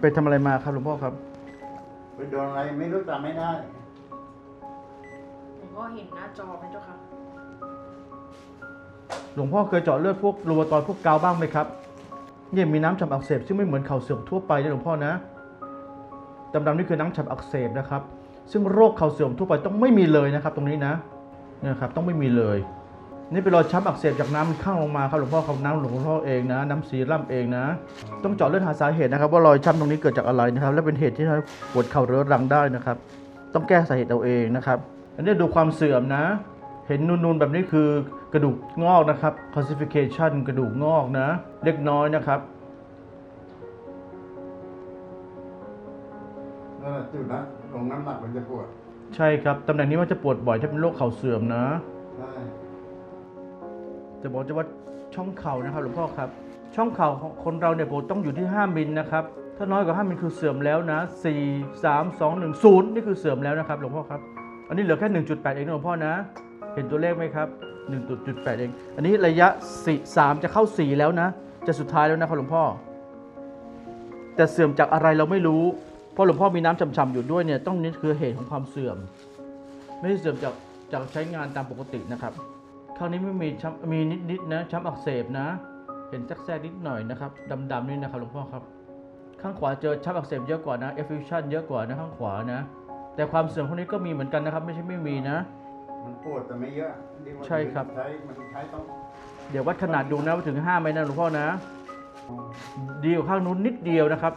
ไปทำอะไรมาครับหลวงพ่อครับ ไปโดนอะไรไม่รู้จำไม่ได้ ผมก็เห็นหน้าจอไหมเจ้าค่ะ หลวงพ่อเคยเจาะเลือดพวกรูมาตอยพวกเกาบ้างไหมครับ เนี่ยมีน้ำฉ่ำอักเสบซึ่งไม่เหมือนเข่าเสื่อมทั่วไปนะหลวงพ่อนะดำๆนี่คือน้ำฉ่ำอักเสบนะครับ ซึ่งโรคเข่าเสื่อมทั่วไปต้องไม่มีเลยนะครับ ตรงนี้นะเนี่ยครับต้องไม่มีเลย นี่เป็นรอยช้ำอักเสบจากน้ำมันข้างลงมาครับหลวงพ่อครับน้ำหลวงพ่อเองนะ น้ำซีรั่มเองนะ ต้องเจาะเลือดหาสาเหตุนะครับ ว่ารอยช้ำตรงนี้เกิดจากอะไรนะครับ และเป็นเหตุที่ทำให้ปวดเข่าเรื้อรังได้นะครับ ต้องแก้สาเหตุเอาเองนะครับ อันนี้ดูความเสื่อมนะ เห็นนูนๆแบบนี้คือกระดูกงอกนะครับ calcification กระดูกงอกนะ เล็กน้อยนะครับนั่นแหละจุดนั้นลงน้ำหนักมันจะปวด ใช่ครับตำแหน่งนี้มันจะปวดบ่อยถ้าเป็นโรคเข่าเสื่อมนะ ใช่ จะบอกจะว่าช่องเข่านะครับหลวงพ่อครับ ช่องเข่าของคนเราเนี่ยปกติต้องอยู่ที่ 5มิลนะครับถ้าน้อยกว่า 5มิลคือเสื่อมแล้วนะ 4 3 2 1 0 นี่คือเสื่อมแล้วนะครับหลวงพ่อครับ อันนี้เหลือแค่ 1.8 เองนะหลวงพ่อนะ เห็นตัวเลขไหมครับ 1.8 เอง อันนี้ระยะ 4 3 จะเข้า 4 แล้วนะ จะสุดท้ายแล้วนะครับหลวงพ่อ แต่เสื่อมจากอะไรเราไม่รู้ เพราะหลวงพ่อมีน้ำช่ำๆอยู่ด้วยเนี่ย ต้องนี่คือเหตุของความเสื่อม ไม่ได้เสื่อมจากจากใช้งานตามปกตินะครับ คราวนี้ไม่มีช้ำมีนิดๆนะช้ำอักเสบนะ เห็นแทรกๆนิดหน่อยนะครับดำๆนี่นะครับหลวงพ่อครับ ข้างขวาเจอช้ำอักเสบเยอะกว่านะ effusion เยอะกว่านะข้างขวานะ แต่ความเสื่อมพวกนี้ก็มีเหมือนกันนะครับ ไม่ใช่ไม่มีนะ มันปวดแต่ไม่เยอะที่ว่าใช่ครับ ใช้มันใช้ต้องเดี๋ยววัดขนาดดูนะว่าถึง5ไหมนะหลวงพ่อนะ ดีกว่าข้างนู้นนิดเดียวนะครับ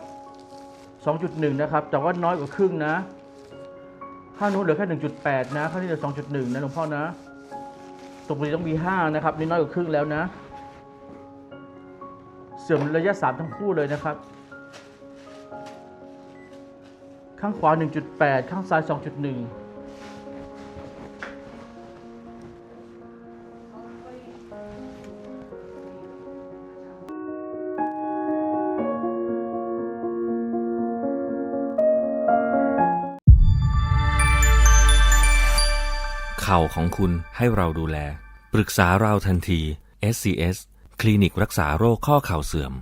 2.1 นะครับ แต่ว่าน้อยกว่าครึ่งนะ ข้างนู้นเหลือแค่ 1.8 นะ ข้างนี้เหลือ2.1 นะหลวงพ่อนะ ตรงนี้ต้องมี5นะครับนี่น้อยกว่าครึ่งแล้วนะ เสื่อมระยะ 3 ทั้งคู่เลยนะครับ ข้างขวา 1.8 ข้างซ้าย 2.1 เข่าของคุณให้เราดูแล ปรึกษาเราทันที SCS คลินิกรักษาโรคข้อเข่าเสื่อม